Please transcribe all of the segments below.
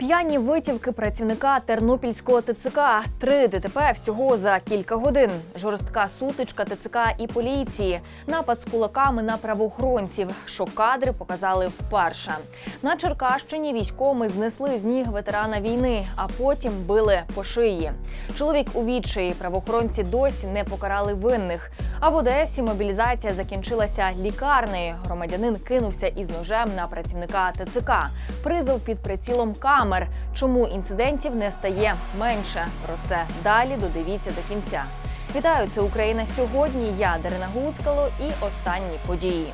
П'яні витівки працівника Тернопільського ТЦК. Три ДТП всього за кілька годин. Жорстка сутичка ТЦК і поліції. Напад з кулаками на правоохоронців. Що кадри показали вперше. На Черкащині військовими знесли з ніг ветерана війни, а потім били по шиї. Чоловік у відчаї. Правоохоронці досі не покарали винних. А в Одесі мобілізація закінчилася лікарнею. Громадянин кинувся із ножем на працівника ТЦК. Призов під прицілом камер. Чому інцидентів не стає менше? Про це далі додивіться до кінця. Вітаю, це Україна сьогодні. Я Дарина Гуцкало і останні події.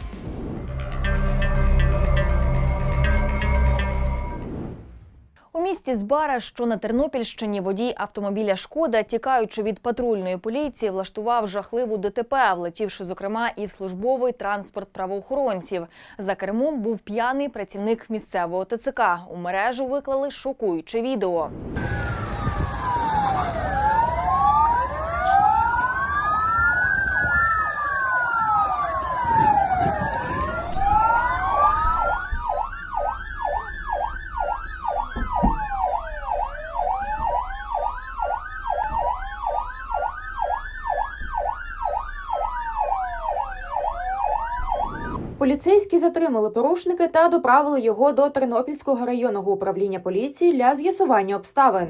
Місті Збара, що на Тернопільщині, водій автомобіля Шкода, тікаючи від патрульної поліції, влаштував жахливу ДТП, влетівши, зокрема, і в службовий транспорт правоохоронців. За кермом був п'яний працівник місцевого ТЦК. У мережу виклали шокуюче відео. Поліцейські затримали порушника та доправили його до Тернопільського районного управління поліції для з'ясування обставин.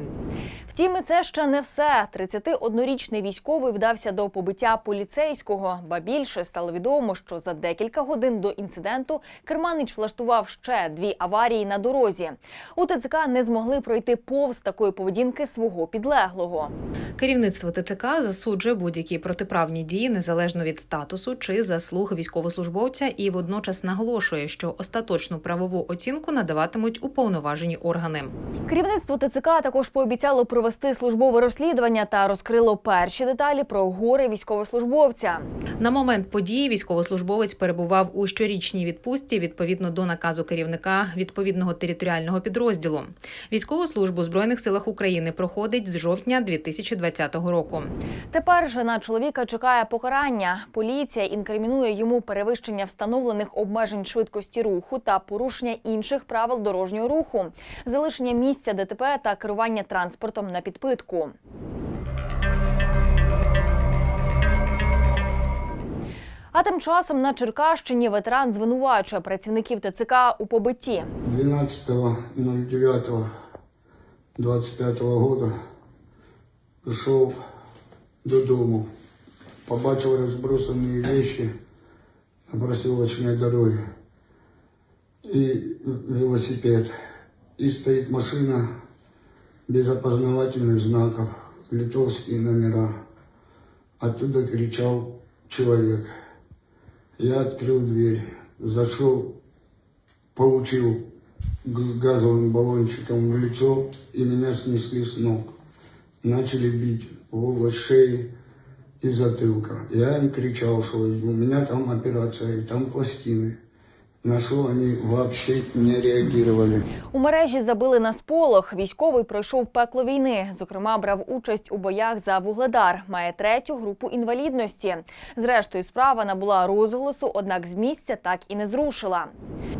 Втім, і це ще не все. 31-річний військовий вдався до побиття поліцейського. Ба більше стало відомо, що за декілька годин до інциденту Керманич влаштував ще дві аварії на дорозі. У ТЦК не змогли пройти повз такої поведінки свого підлеглого. Керівництво ТЦК засуджує будь-які протиправні дії незалежно від статусу чи заслуг військовослужбовця і водночас наголошує, що остаточну правову оцінку надаватимуть уповноважені органи. Керівництво ТЦК також пообіцяло провести службове розслідування та розкрило перші деталі про горе військовослужбовця. На момент події військовослужбовець перебував у щорічній відпустці відповідно до наказу керівника відповідного територіального підрозділу. Військову службу в збройних силах України проходить з жовтня 2020 року. Тепер же на чоловіка чекає покарання. Поліція інкримінує йому перевищення встановлених обмежень швидкості руху та порушення інших правил дорожнього руху, залишення місця ДТП та керування транспортом на підпитку. А тим часом на Черкащині ветеран звинувачує працівників ТЦК у побитті. 12.09.25 года прийшов додому, побачив розбросані речі на проселочній дорогі і велосипед. І стоїть машина без опознавательных знаков, литовские номера. Оттуда кричал человек. Я открыл дверь, зашел, получил газовым баллончиком в лицо, и меня снесли с ног. Начали бить в область шеи и затылка. Я им кричал, что у меня там операция, и там пластины. На что они вообще не реагировали. У мережі забили на сполох. Військовий пройшов пекло війни. Зокрема, брав участь у боях за Вугледар. Має третю групу інвалідності. Зрештою, справа набула розголосу, однак з місця так і не зрушила.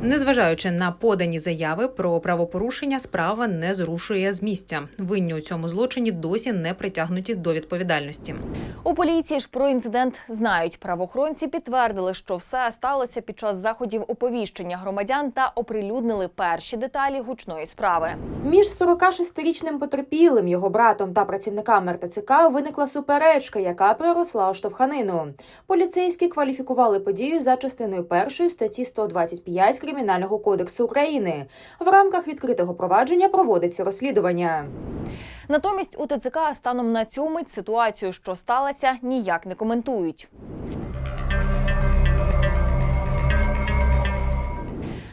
Незважаючи на подані заяви про правопорушення, справа не зрушує з місця. Винні у цьому злочині досі не притягнуті до відповідальності. У поліції ж про інцидент знають. Правоохоронці підтвердили, що все сталося під час заходів оповіщення громадян та оприлюднили перші деталі гучної справи. Між 46-річним потерпілим, його братом та працівниками РТЦК виникла суперечка, яка переросла у штовханину. Поліцейські кваліфікували подію за частиною першої статті 125 Кримінального кодексу України. В рамках відкритого провадження проводиться розслідування. Натомість у ТЦК станом на цю мить ситуацію, що сталося, ніяк не коментують.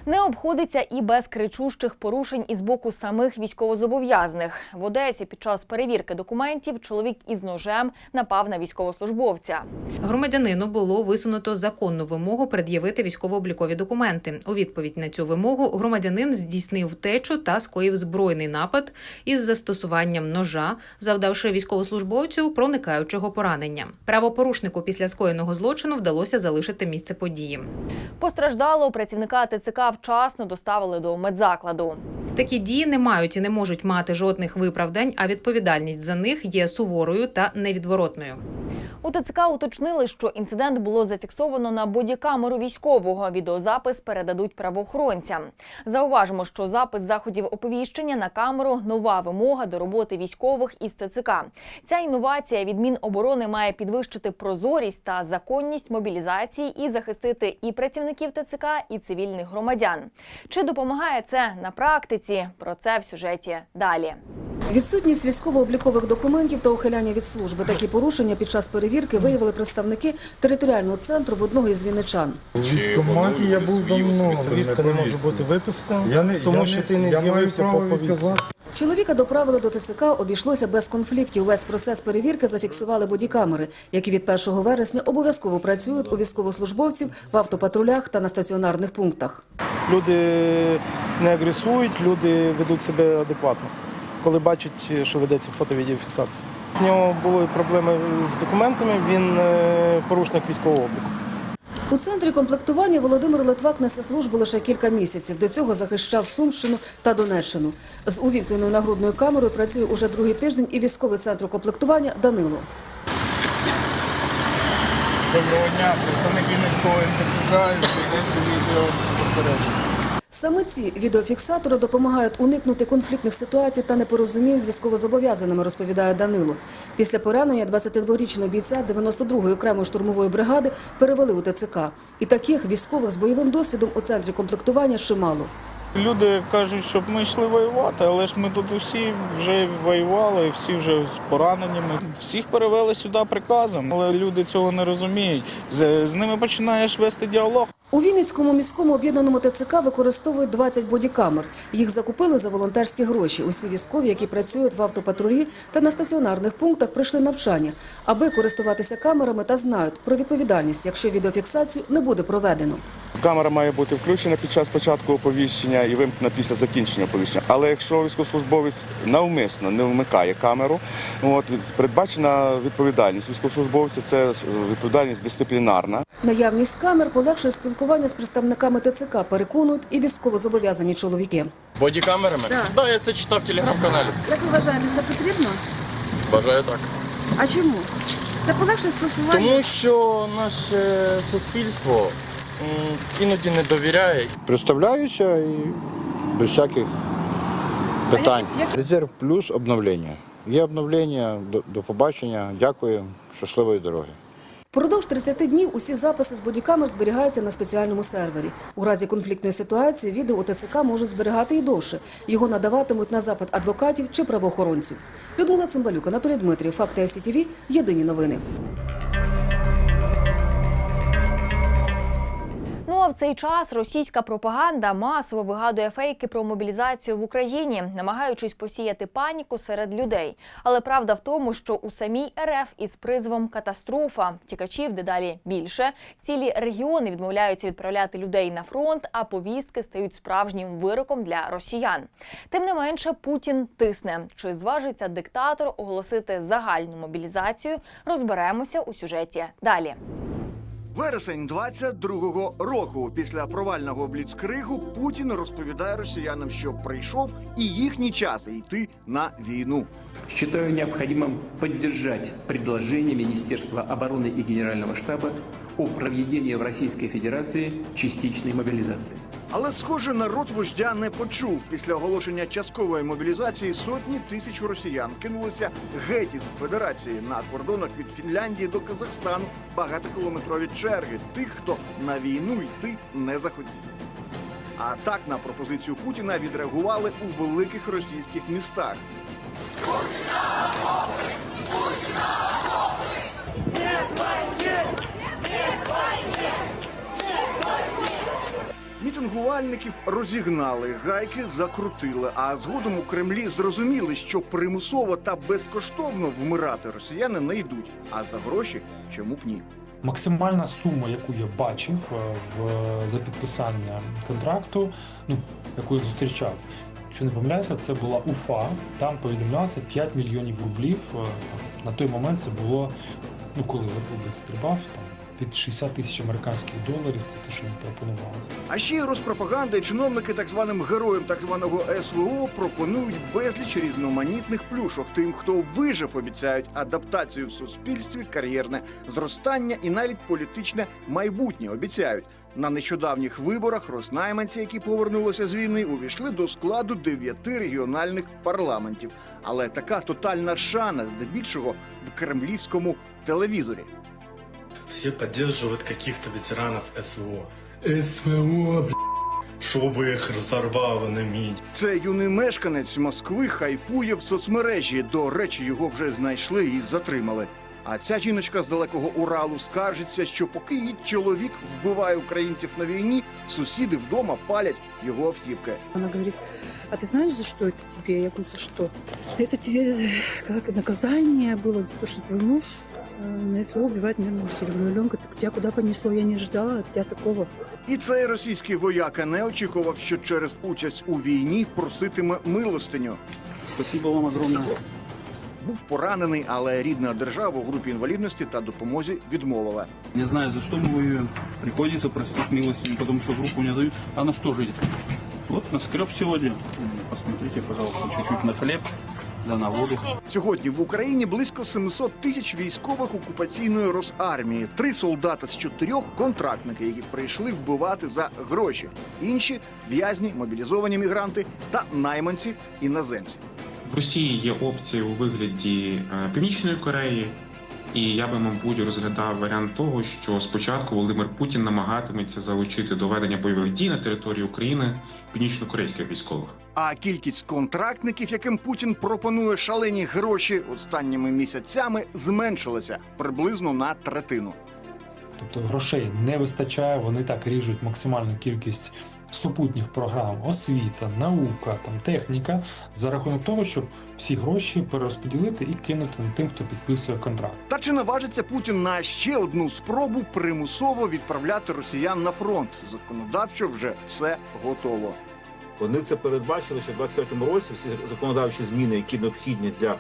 Не обходиться і без кричущих порушень із боку самих військовозобов'язаних. В Одесі під час перевірки документів чоловік із ножем напав на військовослужбовця. Громадянину було висунуто законну вимогу пред'явити військово-облікові документи. У відповідь на цю вимогу громадянин здійснив втечу та скоїв збройний напад із застосуванням ножа, завдавши військовослужбовцю проникаючого поранення. Правопорушнику після скоєного злочину вдалося залишити місце події. Постраждало працівника ТЦК вчасно доставили до медзакладу. Такі дії не мають і не можуть мати жодних виправдань, а відповідальність за них є суворою та невідворотною. У ТЦК уточнили, що інцидент було зафіксовано на бодікамеру військового. Відеозапис передадуть правоохоронцям. Зауважимо, що запис заходів оповіщення на камеру нова вимога до роботи військових із ТЦК. Ця інновація від Міноборони має підвищити прозорість та законність мобілізації і захистити і працівників ТЦК, і цивільних громадян. Чи допомагає це на практиці? Про це в сюжеті далі. Відсутність військово-облікових документів та ухиляння від служби. Такі порушення під час перевірки виявили представники територіального центру в одного із вінничан. У військкоматі я був давно. Повістка не може бути виписана, Я не- тому що ти не з'явився по повістці. Чоловіка доправили до ТСК, обійшлося без конфліктів. Весь процес перевірки зафіксували бодікамери, які від 1 вересня обов'язково працюють у військовослужбовців в автопатрулях та на стаціонарних пунктах. Люди не агресують, люди ведуть себе адекватно, коли бачать, що ведеться фото-відеофіксація. У нього були проблеми з документами, він е, порушник військового обліку. У центрі комплектування Володимир Литвак несе службу лише кілька місяців. До цього захищав Сумщину та Донеччину. З увімкненою нагрудною камерою працює уже другий тиждень і військовий центр комплектування Данило. Доброго дня, представник Вінницького МТЦК, ведеться відео спостереження. Саме ці відеофіксатори допомагають уникнути конфліктних ситуацій та непорозумінь з військовозобов'язаними, розповідає Данило. Після поранення 22-річного бійця 92-ї окремої штурмової бригади перевели у ТЦК. І таких військових з бойовим досвідом у центрі комплектування чимало. Люди кажуть, щоб ми йшли воювати, але ж ми тут усі вже воювали, всі вже з пораненнями. Всіх перевели сюди приказом, але люди цього не розуміють. З, ними починаєш вести діалог. У Вінницькому міському об'єднаному ТЦК використовують 20 бодікамер. Їх закупили за волонтерські гроші. Усі військові, які працюють в автопатрулі та на стаціонарних пунктах, пройшли навчання, аби користуватися камерами та знають про відповідальність, якщо відеофіксацію не буде проведено. Камера має бути включена під час початку оповіщення і вимкнена після закінчення оповіщення. Але якщо військовослужбовець навмисно не вмикає камеру, от передбачена відповідальність військовослужбовця це відповідальність дисциплінарна. Наявність камер полегшує спілкування з представниками ТЦК, переконують і військовозобов'язані чоловіки. Бодікамерами? Так, да, я це читав в телеграм-каналі. Як ви вважаєте, це потрібно? Бажаю так. А чому? Це полегшує спілкування. Тому що наше суспільство іноді не довіряє Представляюся і без всяких питань. як- як- Резерв плюс обновлення. Є обновлення, до, до побачення, дякую, щасливої дороги. Продовж 30 днів усі записи з бодікамер зберігаються на спеціальному сервері. У разі конфліктної ситуації відео у ТСК можуть зберігати і довше. Його надаватимуть на запит адвокатів чи правоохоронців. Людмила Цимбалюк, Анатолій Дмитрів, Факти СІТВ, Єдині новини. В цей час російська пропаганда масово вигадує фейки про мобілізацію в Україні, намагаючись посіяти паніку серед людей. Але правда в тому, що у самій РФ із призвом катастрофа тікачів дедалі більше. Цілі регіони відмовляються відправляти людей на фронт, а повістки стають справжнім вироком для росіян. Тим не менше, Путін тисне. Чи зважиться диктатор оголосити загальну мобілізацію? Розберемося у сюжеті далі. Вересень 22-го року. Після провального бліцкригу Путін розповідає росіянам, що прийшов і їхній час йти на війну. Считаю необходимым поддержать предложение Министерства обороны и Генерального штаба о проведении в Российской Федерации частичной мобилизации. Але, схоже, народ вождя не почув. Після оголошення часткової мобілізації сотні тисяч росіян кинулися геть із федерації на кордонах від Фінляндії до Казахстану багатокілометрові черги тих, хто на війну йти не захотів. А так на пропозицію Путіна відреагували у великих російських містах. Мітингувальників розігнали, гайки закрутили. А згодом у Кремлі зрозуміли, що примусово та безкоштовно вмирати росіяни не йдуть. А за гроші чому б ні? Максимальна сума, яку я бачив е, в, за підписання контракту, ну, яку я зустрічав, якщо не помиляюся, це була УФА. Там повідомлялося 5 мільйонів рублів. Е, На той момент це було, ну коли я стрибав, там під 60 тисяч американських доларів. Це те, що їм пропонували. А ще розпропаганда і чиновники так званим героям так званого СВО пропонують безліч різноманітних плюшок. Тим, хто вижив, обіцяють адаптацію в суспільстві, кар'єрне зростання і навіть політичне майбутнє обіцяють. На нещодавніх виборах рознайманці, які повернулися з війни, увійшли до складу дев'яти регіональних парламентів. Але така тотальна шана здебільшого в кремлівському телевізорі Все поддерживают каких-то ветеранов СВО. СВО, бля, чтобы их разорвало на мить. Це юний мешканець Москви хайпує в соцмережі. До речі, його вже знайшли і затримали. А ця жіночка з далекого Уралу скаржиться, що поки її чоловік вбиває українців на війні, сусіди вдома палять його автівки. Она говорит, а ты знаешь, за что это тебе? Я говорю, за что? Это тебе как наказание было за то, что твой муж э, на СВО убивает мирных жителей. Я говорю, Аленка, так тебя куда понесло? Я не ждала от тебя такого. І цей російський вояка не очікував, що через участь у війні проситиме милостиню. Спасибо вам огромное. Був поранений, але рідна держава у групі інвалідності та допомозі відмовила. Не знаю, за что мы воюем. Приходится простить милостыню, потому что в руку не дают. А на что жить? Вот наскреб сегодня. Посмотрите, пожалуйста, чуть-чуть на хлеб, да на. Сьогодні в Україні близько 700 тисяч військових окупаційної Росармії. Три солдата з чотирьох контрактники, які прийшли вбивати за гроші. Інші в'язні, мобілізовані мігранти та найманці іноземці. В Росії є опції у вигляді е, Північної Кореї, і я би, мабуть, розглядав варіант того, що спочатку Володимир Путін намагатиметься залучити до ведення бойових дій на території України північно-корейських військових. А кількість контрактників, яким Путін пропонує шалені гроші останніми місяцями, зменшилася приблизно на третину. Тобто грошей не вистачає, вони так ріжуть максимальну кількість супутніх програм, освіта, наука, там техніка, за рахунок того, щоб всі гроші перерозподілити і кинути на тим, хто підписує контракт. Та чи наважиться Путін на ще одну спробу примусово відправляти росіян на фронт? Законодавчо вже все готово. Вони це передбачили ще в 23-му році. Всі законодавчі зміни, які необхідні для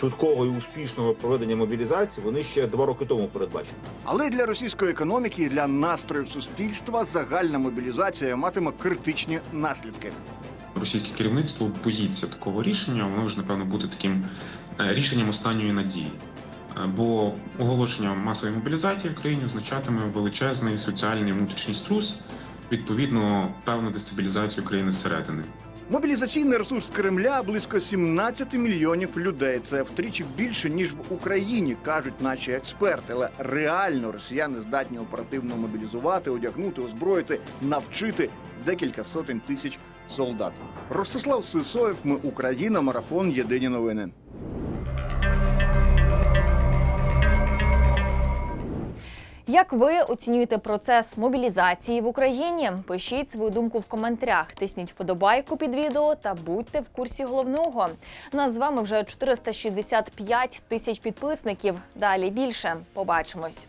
швидкого і успішного проведення мобілізації, вони ще два роки тому передбачені. Але для російської економіки і для настроїв суспільства загальна мобілізація матиме критичні наслідки. Російське керівництво боїться такого рішення, воно ж напевно буде таким е, рішенням останньої надії. Е, Бо оголошення масової мобілізації в країні означатиме величезний соціальний внутрішній струс, відповідно певну дестабілізацію країни зсередини. Мобілізаційний ресурс Кремля близько 17 мільйонів людей. Це втричі більше ніж в Україні, кажуть наші експерти. Але реально росіяни здатні оперативно мобілізувати, одягнути, озброїти, навчити декілька сотень тисяч солдат. Ростислав Сисоєв, ми Україна, марафон. Єдині новини. Як ви оцінюєте процес мобілізації в Україні? Пишіть свою думку в коментарях, тисніть вподобайку під відео та будьте в курсі головного. Нас з вами вже 465 тисяч підписників. Далі більше. Побачимось.